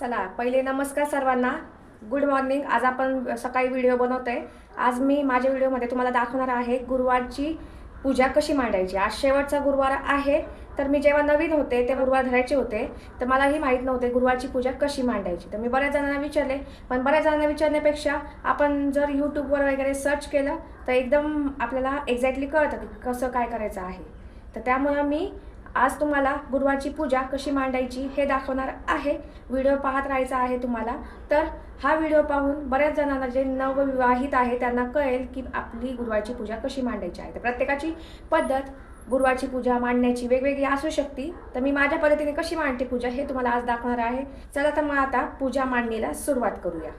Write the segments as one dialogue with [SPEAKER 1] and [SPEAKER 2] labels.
[SPEAKER 1] चला पहिले नमस्कार सर्वांना. गुड मॉर्निंग आज आपण सकाळी व्हिडिओ बनवतो आहे आज मी माझ्या व्हिडिओमध्ये तुम्हाला दाखवणार आहे गुरुवारची पूजा कशी मांडायची. आज शेवटचा गुरुवार आहे तर मी जेव्हा नवीन होते ते गुरुवार धरायचे होते तर मलाही माहीत नव्हते गुरुवारची पूजा कशी मांडायची. तर मी बऱ्याच जणांना विचारले पण बऱ्याच जणांना विचारण्यापेक्षा आपण जर यूट्यूबवर वगैरे सर्च केलं तर एकदम आपल्याला एक्झॅक्टली कळतं की कसं काय करायचं आहे. तर त्यामुळं मी आज तुम्हाला गुरुवारची पूजा कशी मांडायची हे दाखवणार आहे. व्हिडिओ पाहत राहायचा आहे तुम्हाला. तर हा व्हिडिओ पाहून बऱ्याच जणांना जे नवविवाहित आहे त्यांना कळेल की आपली गुरुवारची पूजा कशी मांडायची आहे. तर प्रत्येकाची पद्धत गुरुवारची पूजा मांडण्याची वेगवेगळी असू शकते. तर मी माझ्या पद्धतीने कशी मांडते पूजा हे तुम्हाला आज दाखवणार आहे. चला तर मग आता पूजा मांडणीला सुरुवात करूया.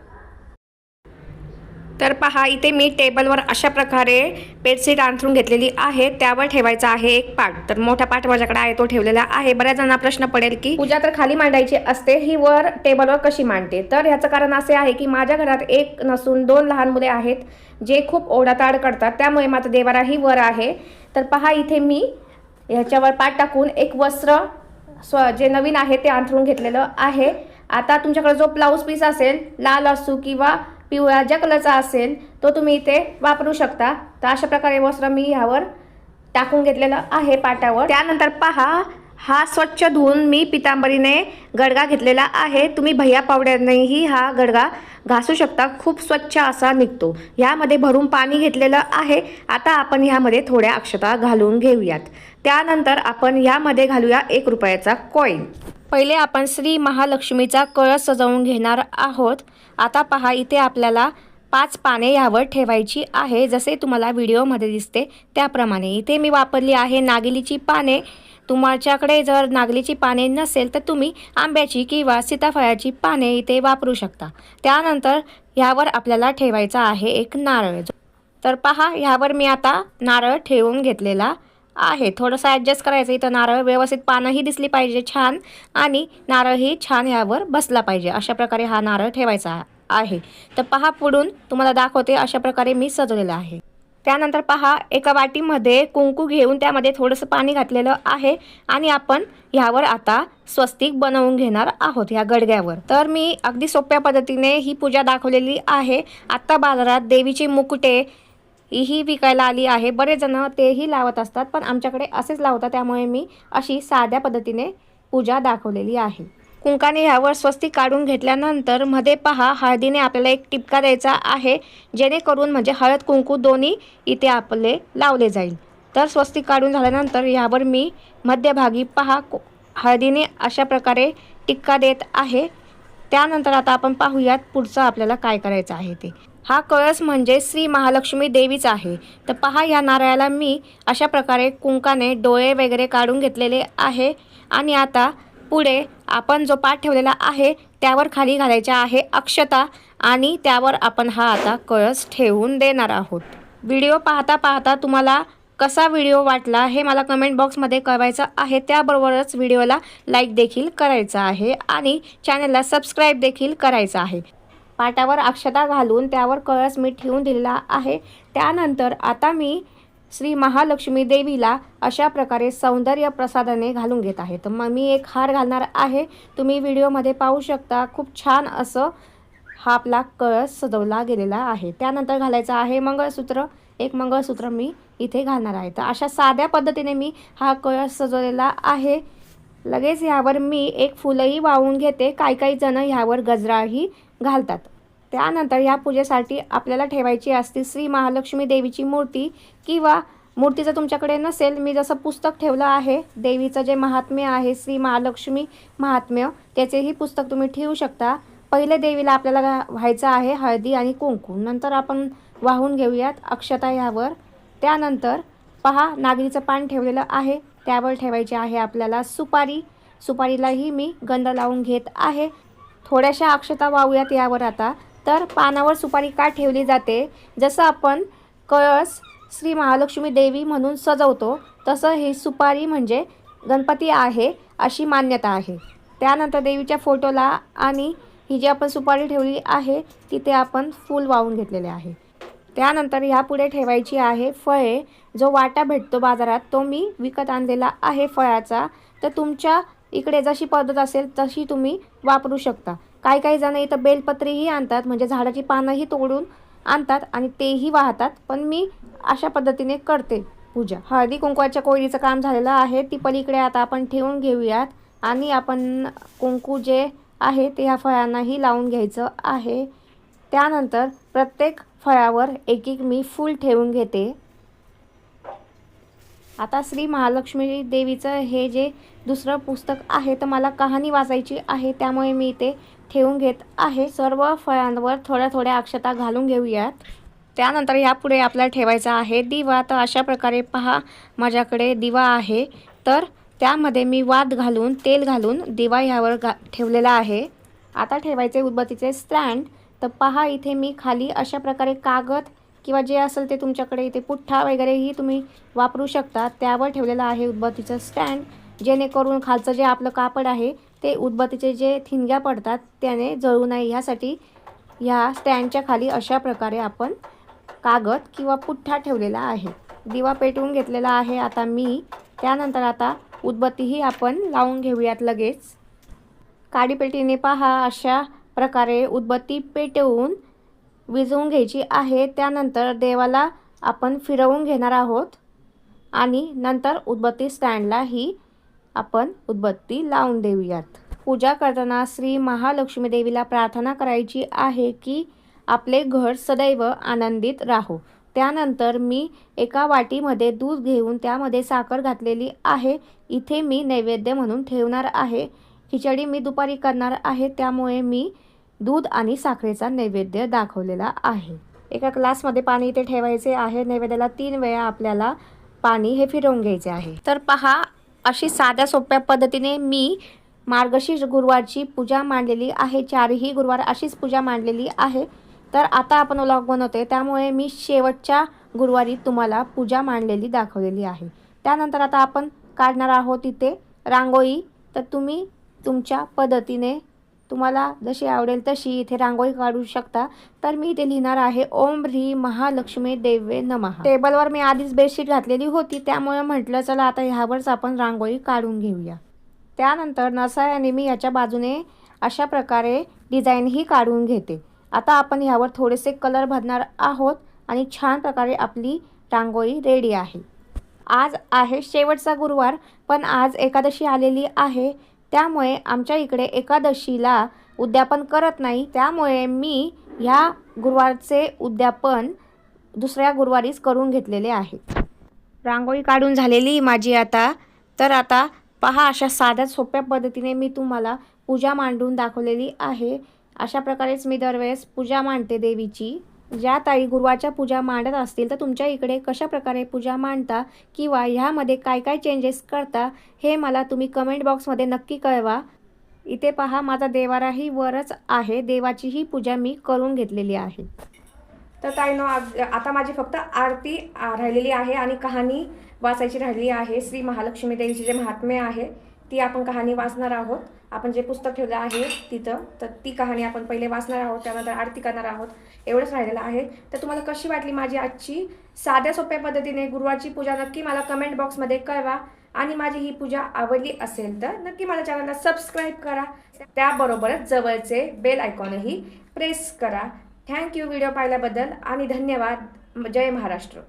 [SPEAKER 1] तर पहा इथे मी टेबलवर अशा प्रकारे बेडशीट अंथरून घेतलेली आहे. त्यावर ठेवायचा आहे एक पाट तर मोठा पाट माझ्याकडे आहे तो ठेवलेला आहे. बऱ्याच जणांना प्रश्न पडेल की पूजा तर खाली मांडायची असते ही वर टेबलवर कशी मांडते? तर ह्याचं कारण असे आहे की माझ्या घरात एक नसून दोन लहान मुले आहेत जे खूप ओढाताड करतात. त्यामुळे माझा देवारा ही वर आहे. तर पहा इथे मी ह्याच्यावर पाट टाकून एक वस्त्र स्व जे नवीन आहे ते अंथरून घेतलेलं आहे. आता तुमच्याकडे जो ब्लाऊज पीस असेल लाल असू किंवा पिवळा ज्या कलरचा असेल तो तुम्ही इथे वापरू शकता. तर अशा प्रकारे वस्त्र मी ह्यावर टाकून घेतलेलं आहे पाटावर. त्यानंतर पहा हा स्वच्छ धुवून मी पितांबरीने गडगा घेतलेला आहे. तुम्ही भैया पावड्यानेही हा गडगा घासू शकता. खूप स्वच्छ असा निघतो. ह्यामध्ये भरून पाणी घेतलेलं आहे. आता आपण ह्यामध्ये थोड्या अक्षता घालून घेऊयात. त्यानंतर आपण ह्यामध्ये घालूया एक रुपयाचा कॉईन पहिले आपण श्री महालक्ष्मीचा कळस सजवून घेणार आहोत. आता पहा इथे आपल्याला पाच पाने ह्यावर ठेवायची आहे. जसे तुम्हाला व्हिडिओमध्ये दिसते त्याप्रमाणे. इथे मी वापरली आहे नागिलीची पाने. तुमच्याकडे जर नागलीची पाने नसेल तर तुम्ही आंब्याची किंवा सीताफळाची पाने इथे वापरू शकता. त्यानंतर ह्यावर आपल्याला ठेवायचा आहे एक नारळ. तर पहा ह्यावर मी आता नारळ ठेवून घेतलेला आहे. थोडंसं ॲडजस्ट करायचं. इथं नारळ व्यवस्थित पानंही दिसली पाहिजे छान आणि नारळही छान ह्यावर बसला पाहिजे. अशा प्रकारे हा नारळ ठेवायचा आहे. तर पहा पुढून तुम्हाला दाखवते अशा प्रकारे मी सजवलेलं आहे. त्यानंतर पहा एका वाटीमध्ये कुंकू घेऊन त्यामध्ये थोडंसं पाणी घातलेलं आहे आणि आपण ह्यावर आता स्वस्तिक बनवून घेणार आहोत ह्या गडग्यावर. तर मी अगदी सोप्या पद्धतीने ही पूजा दाखवलेली आहे. आत्ता बाजारात देवीचे मुकुटे ही विकायला आली आहे. बरेच जण तेही लावत असतात पण आमच्याकडे असेच लावतात त्यामुळे मी अशी साध्या पद्धतीने पूजा दाखवलेली आहे. कुंकाने ह्यावर स्वस्तिक काढून घेतल्यानंतरमध्ये पहा हळदीने आपल्याला एक टिपका द्यायचा आहे जेणेकरून म्हणजे हळद कुंकू दोन्ही इथे आपले लावले जाईल. तर स्वस्तिक काढून झाल्यानंतर ह्यावर मी मध्यभागी पहा हळदीने अशा प्रकारे टिक्का देत आहे. त्यानंतर आता आपण पाहूयात पुढचं आपल्याला काय करायचं आहे ते. हा कळस म्हणजे श्री महालक्ष्मी देवीच आहे. तर पहा या नारळाला मी अशा प्रकारे कुंकाने डोळे वगैरे काढून घेतलेले आहे आणि आता पुढे आपण जो पाठ ठेवलेला आहे त्यावर खाली घालायच्या आहे अक्षता आणि त्यावर आपण हा आता कळस ठेवून देणार आहोत. व्हिडिओ पाहता पाहता तुम्हाला कसा व्हिडिओ वाटला हे मला कमेंट बॉक्समध्ये कळवायचं आहे. त्याबरोबरच व्हिडिओला लाईक देखील करायचा आहे आणि चॅनलला सबस्क्राईब देखील करायचं आहे. पाटावर अक्षता घालून त्यावर कळस मी ठेवून दिलेला आहे. त्यानंतर आता मी श्री महालक्ष्मी देवीला अशा प्रकारे सौंदर्य प्रसादाने घालून घेत आहे. तर मग मी एक हार घालणार आहे. तुम्ही व्हिडिओमध्ये पाहू शकता खूप छान असं हा आपला कळस सजवला गेलेला आहे. त्यानंतर घालायचं आहे मंगळसूत्र. एक मंगळसूत्र मी इथे घालणार आहे. तर अशा साध्या पद्धतीने मी हा कळस सजवलेला आहे. लगेच ह्यावर मी एक फुलंही वाहून घेते. काही काही जण ह्यावर गजराही घालतात. त्यानंतर ह्या पूजेसाठी आपल्याला ठेवायची असते श्री महालक्ष्मी देवीची मूर्ती किंवा मूर्ती जर तुमच्याकडे नसेल मी जसं पुस्तक ठेवलं आहे देवीचं जे महात्म्य आहे श्री महालक्ष्मी महात्म्य त्याचेही पुस्तक तुम्ही ठेवू शकता. पहिले देवीला आपल्याला व्हायचं आहे हळदी आणि कुंकू. नंतर आपण वाहून घेऊयात अक्षता ह्यावर त्यानंतर पहा नागरीचं पान ठेवलेलं आहे. त्यावर ठेवायचे आहे आपल्याला सुपारी. सुपारीलाही मी गंध लावून घेत आहे. थोड्याशा अक्षता वाहूयात यावर आता. तर पानावर सुपारी का ठेवली जाते? जसं आपण कळस श्री महालक्ष्मी देवी म्हणून सजवतो तसं ही सुपारी म्हणजे गणपती आहे अशी मान्यता आहे. त्यानंतर देवीच्या फोटोला आणि ही जी आपण सुपारी ठेवली आहे तिथे आपण फूल वाहून घेतलेले आहे. त्यानंतर ह्यापुढे ठेवायची आहे फळे. जो वाटा भेटतो बाजारात तो मी विकत आणलेला आहे फळाचा. तर तुमच्या इकडे जशी पद्धत असेल तशी तुम्ही वापरू शकता. काही काही जण इथं बेलपत्रीही आणतात म्हणजे झाडाची पानंही तोडून आणतात आणि तेही वाहतात. पण मी अशा पद्धतीने करते पूजा. हळदी कुंकवाच्या कोळीचं काम झालेलं आहे ती पलीकडे आता आपण ठेवून घेऊयात. आणि आपण कुंकू जे आहे ते ह्या फळांनाही लावून घ्यायचं आहे. त्यानंतर प्रत्येक फळावर एक एक मी फूल ठेवून घेते. आता श्री महालक्ष्मी देवीचं हे जे दुसरं पुस्तक आहे तर मला कहाणी वाचायची आहे त्यामुळे मी ते ठेवून घेत आहे. सर्व फळांवर थोड्या थोड्या अक्षता घालून घेऊयात. त्यानंतर यापुढे आपल्याला ठेवायचा आहे दिवा. तर अशा प्रकारे पहा माझ्याकडे दिवा आहे. तर त्यामध्ये मी वाद घालून तेल घालून दिवा ह्यावर घा ठेवलेला आहे. आता ठेवायचे उदबत्तीचे स्टँड. तर पहा इथे मी खाली अशा प्रकारे कागद किंवा जे असेल ते तुमच्याकडे इथे पुठ्ठा वगैरेही तुम्ही वापरू शकता. त्यावर ठेवलेलं आहे उदबत्तीचं स्टँड. जेणेकरून खालचं जे आपलं कापड आहे ते उदबत्तीचे जे ठिणग्या पडतात त्याने जळू नये. ह्यासाठी ह्या स्टँडच्या खाली अशा प्रकारे आपण कागद किंवा पुठ्ठा ठेवलेला आहे. दिवा पेटवून घेतलेला आहे. आता मी त्यानंतर आता उदबत्तीही आपण लावून घेऊयात लगेच. काडीपेटीने पहा अशा प्रकारे उदबत्ती पेटवून विझवून घ्यायची आहे त्यानंतर देवाला आपण फिरवून घेणार आहोत. आणि नंतर उदबत्ती स्टँडला ही आपण उदबत्ती लावून देऊयात. पूजा करताना श्री महालक्ष्मी देवीला प्रार्थना करायची आहे की आपले घर सदैव आनंदित राहो. त्यानंतर मी एका वाटीमध्ये दूध घेऊन त्यामध्ये साखर घातलेली आहे. इथे मी नैवेद्य म्हणून ठेवणार आहे. खिचडी मी दुपारी करणार आहे. त्यामुळे मी दूध आणि साखरेचा नैवेद्य दाखवलेला आहे. एका ग्लासमध्ये पाणी इथे ठेवायचे आहे. नैवेद्याला तीन वेळा आपल्याला पाणी हे फिरवून घ्यायचे आहे. तर पहा अशी साध्या सोप्या पद्धतीने मी मार्गशीर्ष गुरुवारची पूजा मांडलेली आहे. चारही गुरुवार अशीच पूजा मांडलेली आहे. तर आता आपण व्लॉग बनवतोय. त्यामुळे मी शेवटच्या गुरुवारी तुम्हाला पूजा मांडलेली दाखवलेली आहे. त्यानंतर आता आपण काढणार आहोत इथे रांगोळी. तर तुम्ही तुमच्या पद्धतीने तुम्हाला जशी आवडेल तशी इथे रांगोळी काढू शकता. तर मी इथे लिहिणार आहे ओम ह्री महालक्ष्मी देवे नमः. टेबलवर मी आधीच बेडशीट घातलेली होती त्यामुळे म्हटलं चला आता ह्यावरच आपण रांगोळी काढून घेऊया. त्यानंतर नसायाने मी याच्या बाजूने अशा प्रकारे डिझाईनही काढून घेते. आता आपण ह्यावर थोडेसे कलर भरणार आहोत आणि छान प्रकारे आपली रांगोळी रेडी आहे. आज आहे शेवटचा गुरुवार पण आज एकादशी आलेली आहे. त्यामुळे आमच्या इकडे एकादशीला उद्यापन करत नाही. त्यामुळे मी ह्या गुरुवारचे उद्यापन दुसऱ्या गुरुवारीच करून घेतलेले आहे. रांगोळी काढून झालेली माझी आता. तर आता पहा अशा साध्या सोप्या पद्धतीने मी तुम्हाला पूजा मांडून दाखवलेली आहे. अशा प्रकारेच मी दरवेळेस पूजा मांडते देवीची. ज्या ताई गुरुवारच्या पूजा मांडत असतील तर तुमच्या इकडे कशा प्रकारे पूजा मांडता किंवा ह्यामध्ये काय काय चेंजेस करता हे मला तुम्ही कमेंट बॉक्समध्ये नक्की कळवा. इथे पहा माझा देवाराही वरच आहे. देवाचीही पूजा मी करून घेतलेली आहे. तर ताईनो आज आता माझी फक्त आरती राहिलेली आहे आणि कहाणी वाचायची राहिली आहे. श्री महालक्ष्मी देवीचे जे महात्म्य आहे ती आपण कहाणी वाचणार आहोत. आपण जे पुस्तक ठेवलं आहे तिथं तर ती कहाणी आपण पहिले वाचणार आहोत त्यानंतर आरती करणार आहोत एवढंच राहिलेलं आहे. तर तुम्हाला कशी वाटली माझी आजची? साध्या सोप्या पद्धतीने गुरुवारची पूजा नक्की मला कमेंट बॉक्समध्ये कळवा. आणि माझी ही पूजा आवडली असेल तर नक्की माझ्या चॅनलला सबस्क्राईब करा. त्याबरोबरच जवळचे बेल आयकॉनही प्रेस करा. थँक्यू व्हिडिओ पाहिल्याबद्दल आणि धन्यवाद. जय महाराष्ट्र.